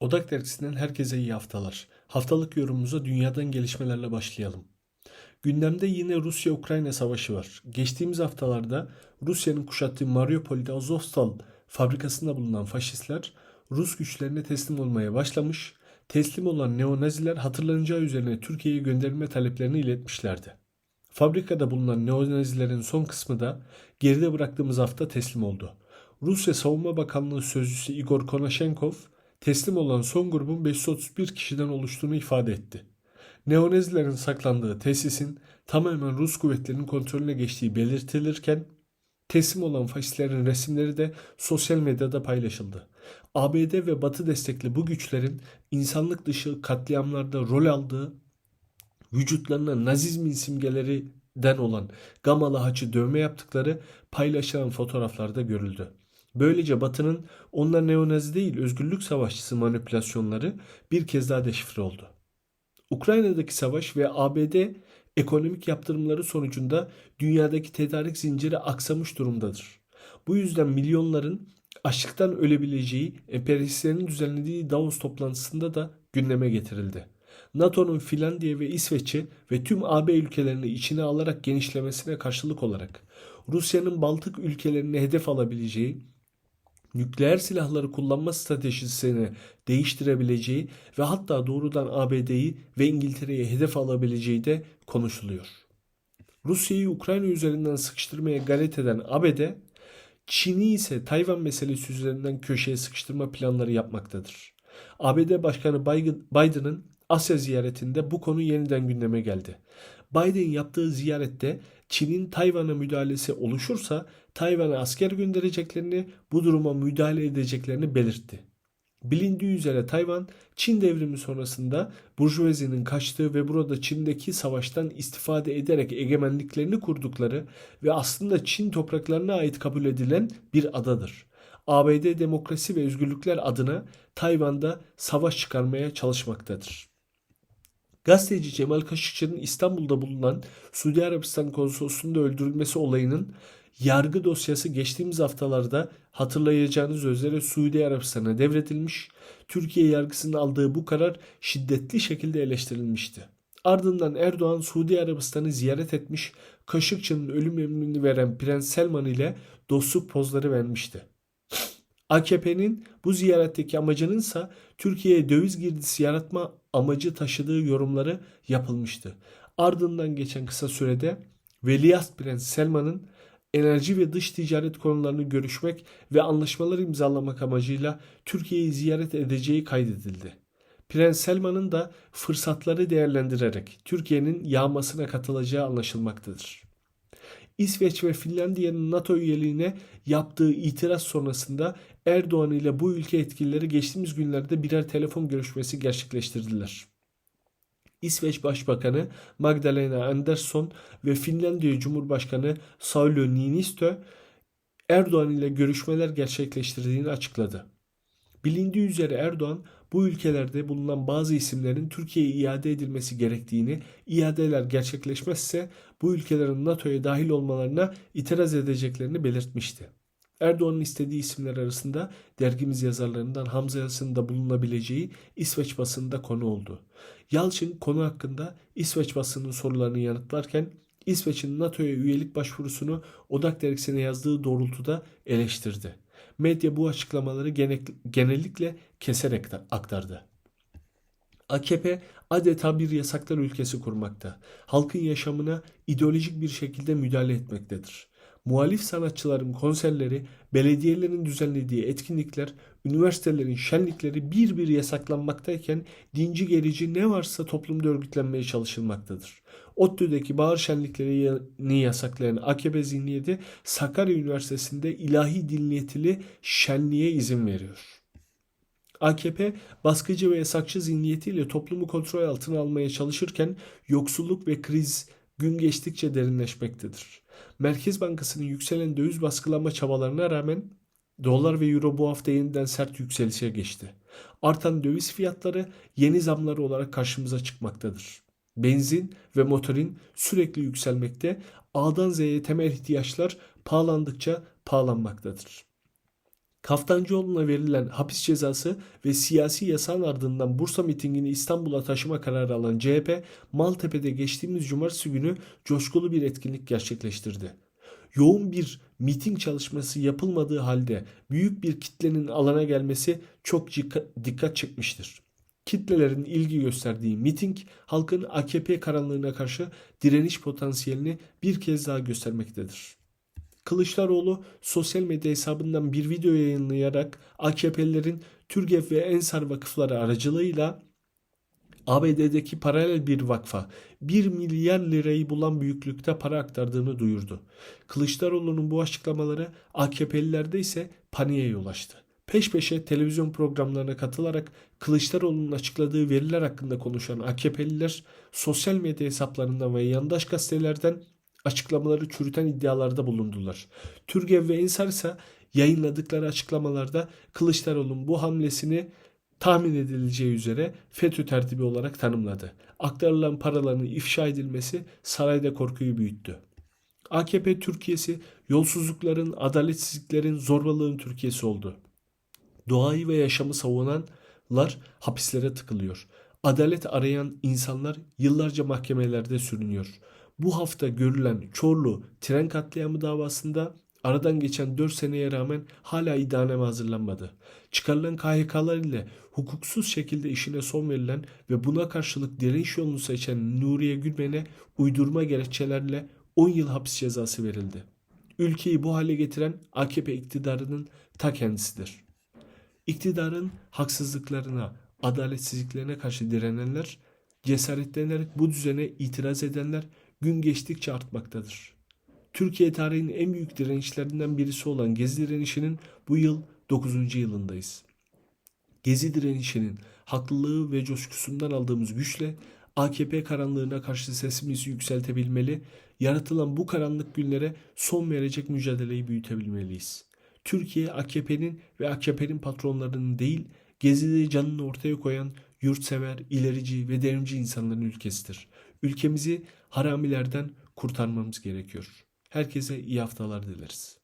Odak Dergisi'nden herkese iyi haftalar. Haftalık yorumumuza dünyadan gelişmelerle başlayalım. Gündemde yine Rusya-Ukrayna savaşı var. Geçtiğimiz haftalarda Rusya'nın kuşattığı Mariupol'de Azovstal fabrikasında bulunan faşistler Rus güçlerine teslim olmaya başlamış, teslim olan neonaziler hatırlanacağı üzerine Türkiye'ye gönderilme taleplerini iletmişlerdi. Fabrikada bulunan neonazilerin son kısmı da geride bıraktığımız hafta teslim oldu. Rusya Savunma Bakanlığı Sözcüsü Igor Konashenkov, teslim olan son grubun 531 kişiden oluştuğunu ifade etti. Neonazilerin saklandığı tesisin tamamen Rus kuvvetlerinin kontrolüne geçtiği belirtilirken teslim olan faşistlerin resimleri de sosyal medyada paylaşıldı. ABD ve Batı destekli bu güçlerin insanlık dışı katliamlarda rol aldığı vücutlarına nazizmin simgelerinden olan gamalı haçı dövme yaptıkları paylaşılan fotoğraflarda görüldü. Böylece Batı'nın onlar neonazi değil özgürlük savaşçısı manipülasyonları bir kez daha deşifre oldu. Ukrayna'daki savaş ve ABD ekonomik yaptırımları sonucunda dünyadaki tedarik zinciri aksamış durumdadır. Bu yüzden milyonların açlıktan ölebileceği emperyalistlerin düzenlediği Davos toplantısında da gündeme getirildi. NATO'nun Finlandiya ve İsveç'i ve tüm AB ülkelerini içine alarak genişlemesine karşılık olarak Rusya'nın Baltık ülkelerini hedef alabileceği nükleer silahları kullanma stratejisini değiştirebileceği ve hatta doğrudan ABD'yi ve İngiltere'yi hedef alabileceği de konuşuluyor. Rusya'yı Ukrayna üzerinden sıkıştırmaya gayret eden ABD, Çin'i ise Tayvan meselesi üzerinden köşeye sıkıştırma planları yapmaktadır. ABD Başkanı Biden'ın Asya ziyaretinde bu konu yeniden gündeme geldi. Biden yaptığı ziyarette Çin'in Tayvan'a müdahalesi oluşursa Tayvan'a asker göndereceklerini, bu duruma müdahale edeceklerini belirtti. Bilindiği üzere Tayvan, Çin devrimi sonrasında Burjuvazi'nin kaçtığı ve burada Çin'deki savaştan istifade ederek egemenliklerini kurdukları ve aslında Çin topraklarına ait kabul edilen bir adadır. ABD demokrasi ve özgürlükler adına Tayvan'da savaş çıkarmaya çalışmaktadır. Gazeteci Cemal Kaşıkçı'nın İstanbul'da bulunan Suudi Arabistan konsolosluğunda öldürülmesi olayının yargı dosyası geçtiğimiz haftalarda hatırlayacağınız üzere Suudi Arabistan'a devredilmiş. Türkiye yargısının aldığı bu karar şiddetli şekilde eleştirilmişti. Ardından Erdoğan Suudi Arabistan'ı ziyaret etmiş, Kaşıkçı'nın ölüm emrini veren Prens Selman ile dostluk pozları vermişti. AKP'nin bu ziyaretteki amacınınsa Türkiye'ye döviz girdisi yaratma amacı taşıdığı yorumları yapılmıştı. Ardından geçen kısa sürede Veliaht Prens Selman'ın enerji ve dış ticaret konularını görüşmek ve anlaşmalar imzalamak amacıyla Türkiye'yi ziyaret edeceği kaydedildi. Prens Selman'ın da fırsatları değerlendirerek Türkiye'nin yağmasına katılacağı anlaşılmaktadır. İsveç ve Finlandiya'nın NATO üyeliğine yaptığı itiraz sonrasında Erdoğan ile bu ülke yetkilileri geçtiğimiz günlerde birer telefon görüşmesi gerçekleştirdiler. İsveç Başbakanı Magdalena Andersson ve Finlandiya Cumhurbaşkanı Sauli Niinistö Erdoğan ile görüşmeler gerçekleştirdiğini açıkladı. Bilindiği üzere Erdoğan bu ülkelerde bulunan bazı isimlerin Türkiye'ye iade edilmesi gerektiğini, iadeler gerçekleşmezse bu ülkelerin NATO'ya dahil olmalarına itiraz edeceklerini belirtmişti. Erdoğan'ın istediği isimler arasında dergimiz yazarlarından Hamza Yalçın'ın da bulunabileceği İsveç basınında konu oldu. Yalçın konu hakkında İsveç basının sorularını yanıtlarken İsveç'in NATO'ya üyelik başvurusunu Odak dergisine yazdığı doğrultuda eleştirdi. Medya bu açıklamaları genellikle keserek aktardı. AKP adeta bir yasaklar ülkesi kurmakta. Halkın yaşamına ideolojik bir şekilde müdahale etmektedir. Muhalif sanatçıların konserleri, belediyelerin düzenlediği etkinlikler, üniversitelerin şenlikleri bir bir yasaklanmaktayken dinci gerici ne varsa toplumda örgütlenmeye çalışılmaktadır. ODTÜ'deki bahar şenliklerini yasaklayan AKP zihniyeti Sakarya Üniversitesi'nde ilahi dinliyetili şenliğe izin veriyor. AKP baskıcı ve yasakçı zihniyetiyle toplumu kontrol altına almaya çalışırken yoksulluk ve kriz gün geçtikçe derinleşmektedir. Merkez Bankası'nın yükselen döviz baskılama çabalarına rağmen dolar ve euro bu hafta yeniden sert yükselişe geçti. Artan döviz fiyatları yeni zamları olarak karşımıza çıkmaktadır. Benzin ve motorin sürekli yükselmekte, A'dan Z'ye temel ihtiyaçlar pahalandıkça pahalanmaktadır. Kaftancıoğlu'na verilen hapis cezası ve siyasi yasağın ardından Bursa mitingini İstanbul'a taşıma kararı alan CHP, Maltepe'de geçtiğimiz cumartesi günü coşkulu bir etkinlik gerçekleştirdi. Yoğun bir miting çalışması yapılmadığı halde büyük bir kitlenin alana gelmesi çok dikkat çekmiştir. Kitlelerin ilgi gösterdiği miting halkın AKP karanlığına karşı direniş potansiyelini bir kez daha göstermektedir. Kılıçdaroğlu sosyal medya hesabından bir video yayınlayarak AKP'lilerin Türgev ve Ensar vakıfları aracılığıyla ABD'deki paralel bir vakfa 1 milyar lirayı bulan büyüklükte para aktardığını duyurdu. Kılıçdaroğlu'nun bu açıklamaları AKP'lilerde ise paniğe yol açtı. Peş peşe televizyon programlarına katılarak Kılıçdaroğlu'nun açıkladığı veriler hakkında konuşan AKP'liler sosyal medya hesaplarından ve yandaş gazetelerden açıklamaları çürüten iddialarda bulundular. Türgev ve Ensar ise yayınladıkları açıklamalarda Kılıçdaroğlu'nun bu hamlesini tahmin edileceği üzere FETÖ tertibi olarak tanımladı. Aktarılan paraların ifşa edilmesi sarayda korkuyu büyüttü. AKP Türkiye'si yolsuzlukların, adaletsizliklerin, zorbalığın Türkiye'si oldu. Doğayı ve yaşamı savunanlar hapislere tıkılıyor. Adalet arayan insanlar yıllarca mahkemelerde sürünüyor. Bu hafta görülen Çorlu tren katliamı davasında aradan geçen 4 seneye rağmen hala iddianame hazırlanmadı. Çıkarılan KHK'lar ile hukuksuz şekilde işine son verilen ve buna karşılık direniş yolunu seçen Nuriye Gülmen'e uydurma gerekçelerle 10 yıl hapis cezası verildi. Ülkeyi bu hale getiren AKP iktidarının ta kendisidir. İktidarın haksızlıklarına, adaletsizliklerine karşı direnenler, cesaretlenerek bu düzene itiraz edenler gün geçtikçe artmaktadır. Türkiye tarihinin en büyük direnişlerinden birisi olan Gezi direnişinin bu yıl 9. yılındayız. Gezi direnişinin haklılığı ve coşkusundan aldığımız güçle AKP karanlığına karşı sesimizi yükseltebilmeli, yaratılan bu karanlık günlere son verecek mücadeleyi büyütebilmeliyiz. Türkiye AKP'nin ve AKP'nin patronlarının değil, Gezi'de canını ortaya koyan yurtsever, ilerici ve devrimci insanların ülkesidir. Ülkemizi haramilerden kurtarmamız gerekiyor. Herkese iyi haftalar dileriz.